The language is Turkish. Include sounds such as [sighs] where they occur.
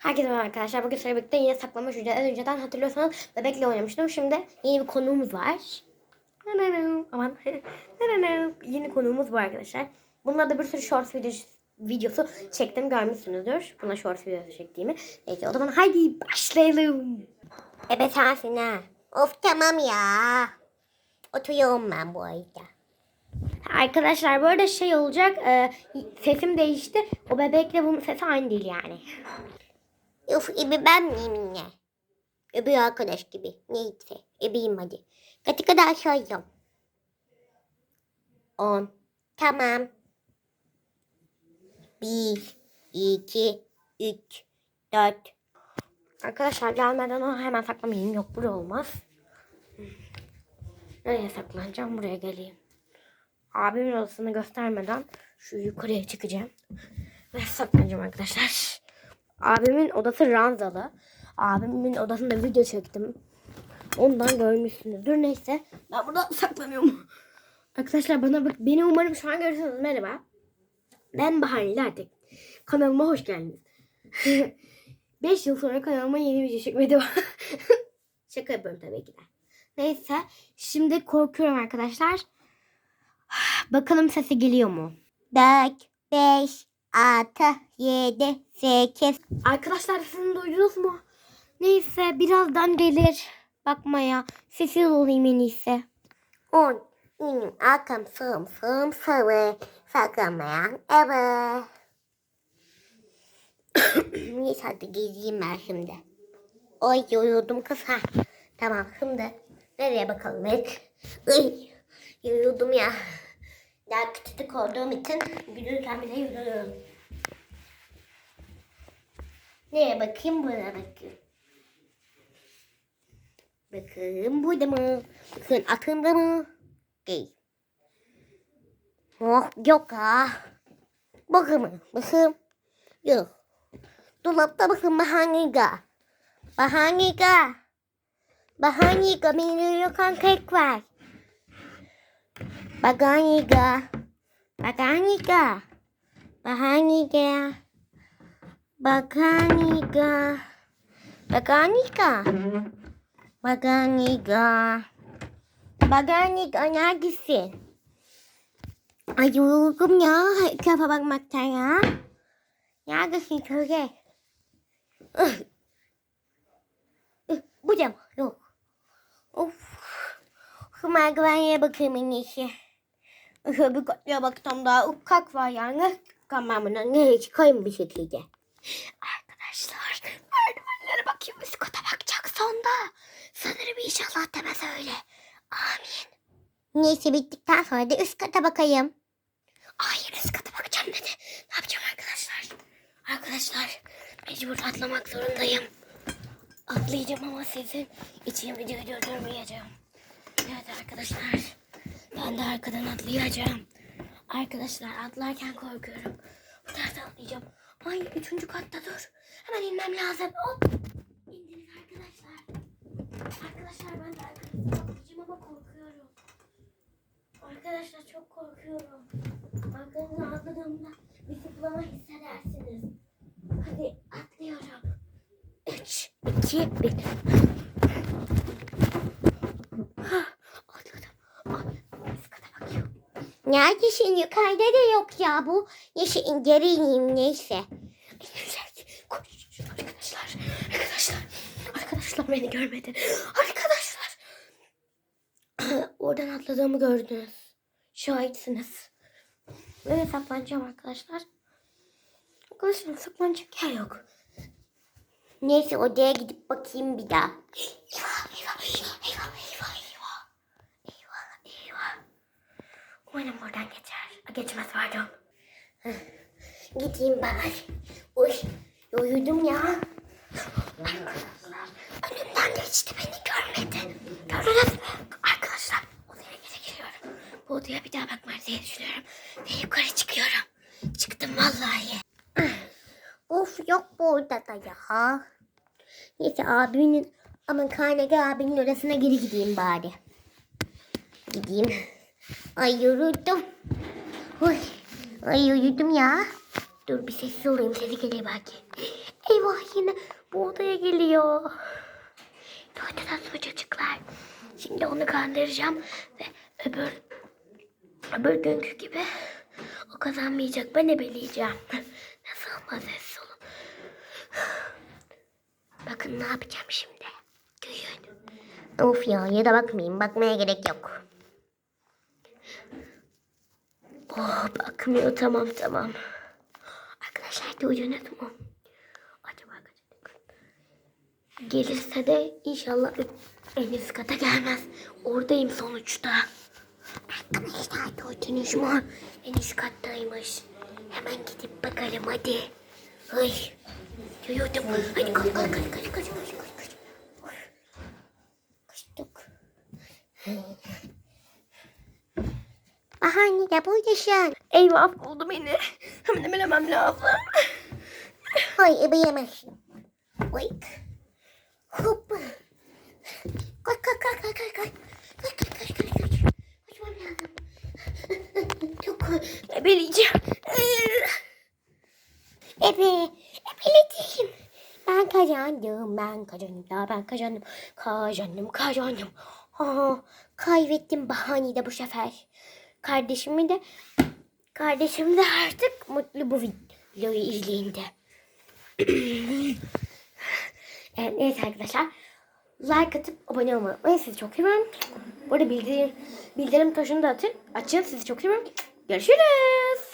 Herkese merhaba arkadaşlar. Bugün sizlerle birlikte yine saklama şurada. Önceden hatırlıyorsanız bebekle oynamıştım. Şimdi yeni bir konuğumuz var. Aman. [laughs] yeni konuğumuz var arkadaşlar. Bununla da bir sürü short videosu, videosu çektim. Görmüşsünüzdür. Buna short videosu çektiğimi. Neyse o zaman haydi başlayalım. Ebe sensin ha. Of tamam ya. Oturuyorum ben bu arada. Arkadaşlar bu arada şey olacak. e, sesim değişti. O bebekle bunun sesi aynı değil yani. Of Ebe ben miyim yine? Öbür arkadaş gibi. Neyse. Ebe'yim hadi. Kaçı kadar sayıyorum? On. Tamam. Bir, iki, üç, dört. Arkadaşlar gelmeden o hemen saklamayayım. Yok buraya olmaz. Nereye saklanacağım? Buraya geleyim. Abimin odasını göstermeden şu yukarıya çıkacağım. Ve saklanacağım arkadaşlar. Abimin odası ranzalı. Abimin odasında video çektim. Ondan görmüşsünüzdür. Neyse. Ben burada saklanıyorum. [laughs] Arkadaşlar bana bak. Beni umarım şu an görürsünüz. Merhaba. Ben Bahar İlerdik. Kanalıma hoş geldiniz. [laughs] 5 yıl sonra kanalıma yeni video çekmeye devam. [laughs] Şaka yapıyorum tabii ki de. Neyse. Şimdi korkuyorum arkadaşlar. [sighs] Bakalım sesi geliyor mu? Dört, beş, altı, yedi, sekiz. Arkadaşlar sesini duydunuz mu? Neyse birazdan gelir. Bakmaya. Sessiz olayım en iyisi. On. Benim arkam sığım sığım sıvı. Saklanmayan eve. [coughs] Neyse hadi gezeyim ben şimdi. Oy yoruldum kız ha. Tamam şimdi nereye bakalım ilk? Ay yoruldum ya. Daha küçük olduğum için yürürken bile yürüyorum. Nereye bakayım buna bakayım. Bakın burada mı? Bakın aklımda mı? Değil. Oh yok ha. Bakın mı? Bakın. Yok. Dolapta bakın bahaniga. Bahaniga. Bahaniga benim yokan kek var. Bahaniga. Bahaniga. Bahaniga. Bahaniga. Bahaniga. Bahaniga. Bahaniga neredesin? Ay yoruldum ya. Etrafa bakmaktan ya. Neredesin. Ih, Bu da? Yok. Of. Şu merdivenlere bakayım en iyisi. Bir katlıya baksam daha ufak var yani. Tamam bunu nereye çıkayım bir şekilde. Arkadaşlar merdivenlere bakayım kata bakacak sonda. Sanırım inşallah demez öyle. Amin. Neyse bittikten sonra da üst kata bakayım. Hayır üst kata bakacağım dedi. Ne yapacağım arkadaşlar? Arkadaşlar mecbur atlamak zorundayım. Atlayacağım ama sizin için videoyu durdurmayacağım. Evet arkadaşlar. Ben de arkadan atlayacağım. Arkadaşlar atlarken korkuyorum. Bu taraftan atlayacağım. Ay üçüncü katta dur. Hemen inmem lazım. Hop. İndiniz arkadaşlar. Arkadaşlar ben de arkadan atlayacağım ama korkuyorum. Arkadaşlar çok korkuyorum. Arkanızdan atladığımda bir zıplama hissedersiniz. Hadi atlıyorum. 3, 2, 1. Atladım. Ay, üst kata bakıyorum. Neredesin? Yukarıda da yok ya bu. Neyse geri ineyim neyse. Arkadaşlar. Arkadaşlar. Arkadaşlar beni görmedi. Arkadaşlar. [clears throat] Oradan atladığımı gördünüz. Şahitsiniz. Böyle saklanacağım arkadaşlar. Arkadaşlar saklanacak yer yok. Neyse odaya gidip bakayım bir daha. Eyvah eyvah eyvah. Eyvah eyvah. Umarım buradan geçer. Geçmez pardon. Gideyim bari. Uy uyudum ya. Arkadaşlar önümden geçti beni görmedi. Gördünüz mü? Arkadaşlar odaya geri giriyorum. Bu odaya bir daha bakmaz diye düşünüyorum. Ve yukarı çıkıyorum. Çıktım vallahi. Of yok bu odada ya. Neyse abimin aman Karnege abinin odasına geri gideyim bari. Gideyim. Ay yoruldum. Uy. Ay uyudum ya. Dur bir sessiz olayım sesi geliyor belki. Eyvah yine bu odaya geliyor. Tuvalete su çocuklar. Şimdi onu kandıracağım ve öbür öbür günkü gibi o kazanmayacak. Ben ebeleyeceğim. Nasıl ama sessiz olun. Bakın ne yapacağım şimdi. Duyun. Of ya ya da bakmayayım. Bakmaya gerek yok. Oh bakmıyor tamam tamam. Arkadaşlar duydunuz mu? Acaba Gelirse de inşallah en üst kata gelmez. Oradayım sonuçta. Arkadaşlar duydunuz mu? En üst kattaymış. Hemen gidip bakalım hadi. Ay. Duyuyordum. Hadi kalk kalk kalk kalk kalk kalk kalk. Kaçtık. Bahane de buradasın. Eyvah buldu beni. Hemen hemen lazım. Ay ebeyemezsin. Wait. Hoppa. Kaç kaç kaç kaç kaç kaç. Kaç kaç kaç kaç kaç. Kaçmam lazım. Çok Ebeleyeceğim. ebe. Ebeledim. Ben kazandım. Ben kazandım. Daha ben kazandım. Kazandım. Kazandım. Ha, kaybettim bahane de bu sefer. Kardeşimi de kardeşim de artık mutlu bu videoyu izleyince. [clears throat] Evet, neyse arkadaşlar. Like atıp abone olmayı unutmayın. Sizi çok seviyorum. Bu arada bildirim, bildirim tuşunu da atın. Açın. Sizi çok seviyorum. Görüşürüz.